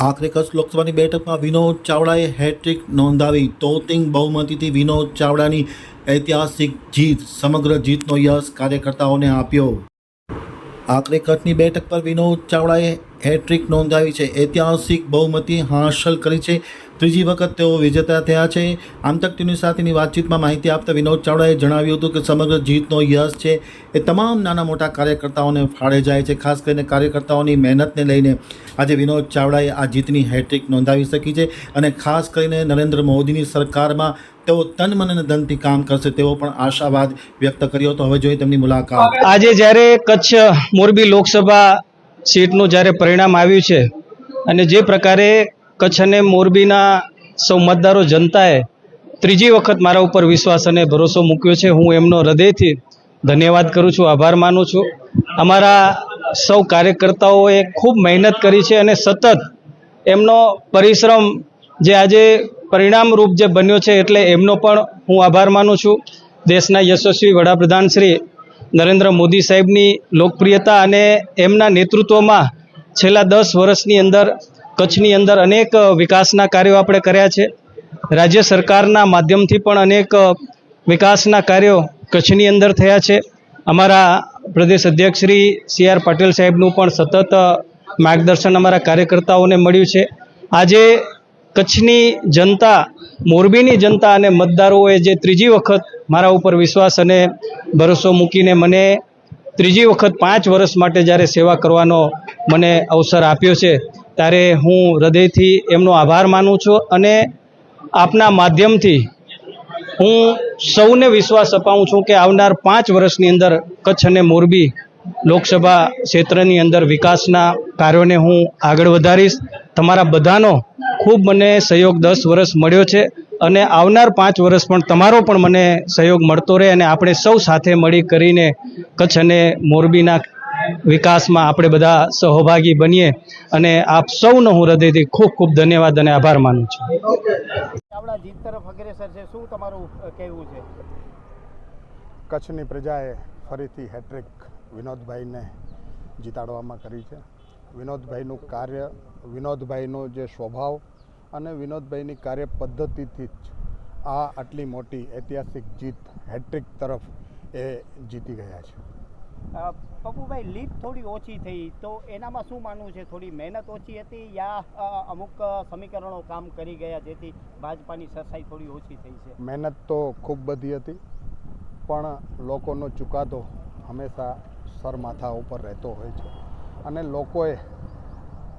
આખરે કચ્છ લોકસભાની બેઠકમાં વિનોદ ચાવડાએ હેટ્રિક નોંધાવી. તોતિંગ બહુમતીથી વિનોદ ચાવડાની ઐતિહાસિક જીત, સમગ્ર જીતનો યશ કાર્યકર્તાઓને આપ્યો. આખરે કચ્છની બેઠક પર વિનોદ ચાવડાએ હેટ્રિક નોંધાવી છે. ઐતિહાસિક બહુમતી હાંસલ કરી છે. ત્રીજી વખત તેઓ વિજેતા થયા છે. આમતક ટીવી સાથેની વાતચીતમાં માહિતી આપતા વિનોદ ચાવડાએ જણાવ્યું હતું કે સમગ્ર જીતનો યશ છે. એ તમામ નાના મોટા કાર્યકર્તાઓને ફાળે જાય છે. ખાસ કરીને કાર્યકર્તાઓની મહેનતને લઈને આજે વિનોદ ચાવડાએ આ જીતની હેટ્રિક નોંધાવી શકી છે અને ખાસ કરીને નરેન્દ્ર મોદીની સરકારમાં તેઓ તન, મન અને ધનથી કામ કરશે તેવો પણ આશાવાદ વ્યક્ત કર્યો હતો. હવે જોઈએ તેમની મુલાકાત. આજે જ્યારે કચ્છ મોરબી લોકસભા સીટનું જ્યારે પરિણામ આવ્યું છે અને જે પ્રકારે કચ્છ અને મોરબીના સૌ મતદારો જનતાએ ત્રીજી વખત મારા ઉપર વિશ્વાસ અને ભરોસો મૂક્યો છે. હું એમનો હૃદયથી ધન્યવાદ કરું છું, આભાર માનું છું. અમારા સૌ કાર્યકર્તાઓએ ખૂબ મહેનત કરી છે અને સતત એમનો પરિશ્રમ જે આજે પરિણામરૂપ જે બન્યો છે એટલે એમનો પણ હું આભાર માનું છું. દેશના યશસ્વી વડાપ્રધાન શ્રી નરેન્દ્ર મોદી સાહેબની લોકપ્રિયતા અને એમના નેતૃત્વમાં છેલ્લા દસ વર્ષની અંદર, કચ્છની અંદર અનેક વિકાસના કાર્યો આપણે કર્યા છે. રાજ્ય સરકારના માધ્યમથી પણ અનેક વિકાસના કાર્યો કચ્છની અંદર થયા છે. અમારા પ્રદેશ અધ્યક્ષ શ્રી સી આર પાટીલ સાહેબનું પણ સતત માર્ગદર્શન અમારા કાર્યકર્તાઓને મળ્યું છે. આજે કચ્છની જનતા મોરબીની જનતા અને મતદારોએ જે ત્રીજી વખત મારા ઉપર વિશ્વાસ અને ભરોસો મૂકીને મને ત્રીજી વખત પાંચ વર્ષ માટે જ્યારે સેવા કરવાનો મને અવસર આપ્યો છે, ત્યારે હું હૃદયથી એમનો આભાર માનું છું અને આપના માધ્યમથી હું સૌને વિશ્વાસ અપાવું છું કે આવનાર પાંચ વર્ષની અંદર કચ્છ અને મોરબી લોકસભા ક્ષેત્રની અંદર વિકાસના કાર્યોને હું આગળ વધારીશ. તમારા બધાનો ખૂબ મને સહયોગ દસ વર્ષ મળ્યો છે અને આવનાર પાંચ વર્ષ પણ તમારો પણ મને સહયોગ મળતો રહે અને આપણે સૌ સાથે મળી કરીને કચ્છ અને મોરબીના વિકાસમાં આપણે બધા સહભાગી બનીએ અને આપ સૌનો હું હૃદયથી ખૂબ ખૂબ ધન્યવાદ અને આભાર માનું છું. ચાવડા જીત તરફ શું તમારું અ, છે? કચ્છની પ્રજાએ ફરીથી હેટ્રિક વિનોદભાઈને જીતાડવામાં કરી છે. વિનોદભાઈનું કાર્ય વિનોદભાઈનો જે સ્વભાવ અને વિનોદભાઈની કાર્ય પદ્ધતિથી જ આ આટલી મોટી ઐતિહાસિક જીત હેટ્રિક તરફ એ જીતી ગયા છે. પપુભાઈ પપ્પુભાઈ લીડ થોડી ઓછી થઈ તો એનામાં શું માનવું છે? થોડી મહેનત ઓછી હતી યા અમુક સમીકરણો કામ કરી ગયા જેથી ભાજપાની સરસાઈ થોડી ઓછી થઈ છે? મહેનત તો ખૂબ બધી હતી પણ લોકોનો ચુકાદો હંમેશા સરમાથા ઉપર રહેતો હોય છે. અને લોકોએ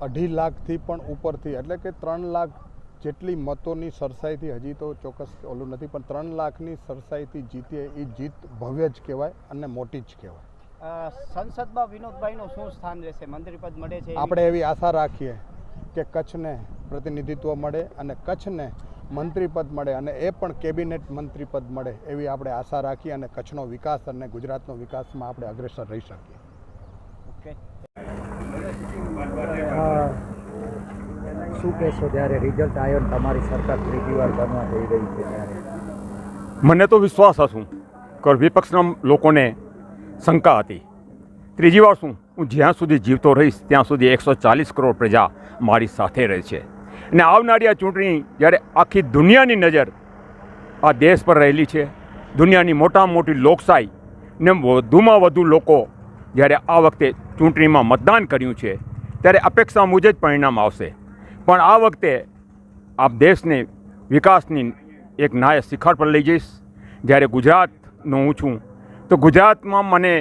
અઢી લાખથી પણ ઉપરથી એટલે કે ત્રણ લાખ જેટલી મતોની સરસાઈથી હજી તો ચોક્કસ ઓલું નથી પણ ત્રણ લાખની સરસાઈથી જીતીએ એ જીત ભવ્ય જ કહેવાય અને મોટી જ કહેવાય. સંસદમાં વિનોદભાઈનું શું સ્થાન રહેશે? મંત્રીપદ મળે છે? આપણે એવી આશા રાખીએ કે કચ્છને પ્રતિનિધિત્વ મળે અને કચ્છને મંત્રીપદ મળે અને એ પણ કેબિનેટ મંત્રીપદ મળે એવી આપણે આશા રાખીએ અને કચ્છનો વિકાસ અને ગુજરાતનો વિકાસમાં આપણે અગ્રેસર રહી શકીએ. ઓકે. શું કહેશો જ્યારે રિઝલ્ટ આવ્યો તમારી સરકાર ત્રીજી વાર બનવા જઈ રહી છે મને તો વિશ્વાસ હતું કે વિપક્ષના લોકોને શંકા હતી. ત્રીજી વાર શું? હું જ્યાં સુધી જીવતો રહીશ, ત્યાં સુધી એકસો ચાલીસ કરોડ પ્રજા મારી સાથે રહે છે. અને આવનારી આ ચૂંટણી જ્યારે આખી દુનિયાની નજર આ દેશ પર રહેલી છે, દુનિયાની મોટામાં મોટી લોકશાહી ને વધુમાં વધુ લોકો જ્યારે આ વખતે ચૂંટણીમાં મતદાન કર્યું છે ત્યારે અપેક્ષા મુજબ જ પરિણામ આવશે. પણ આ વખતે આપ દેશને વિકાસની એક નાય શિખર પર લઈ જઈશ. જ્યારે ગુજરાતનો હું છું, તો ગુજરાતમાં મને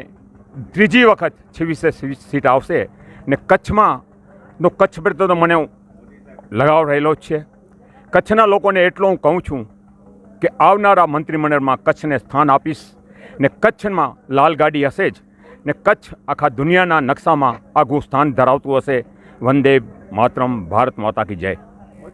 ત્રીજી વખત છવ્વીસે સીટ આવશે ને કચ્છમાં નો કચ્છ પ્રત્યે તો મને લગાવ રહેલો જ છે. કચ્છના લોકોને એટલો હું કહું છું કે આવનારા મંત્રીમંડળમાં કચ્છને સ્થાન આપીશ ને કચ્છમાં લાલગાડી હશે જ. ને કચ્છ આખા દુનિયાના નકશામાં આગવું સ્થાન ધરાવતું હશે. વંદે માતરમ, ભારત માતા કી જય.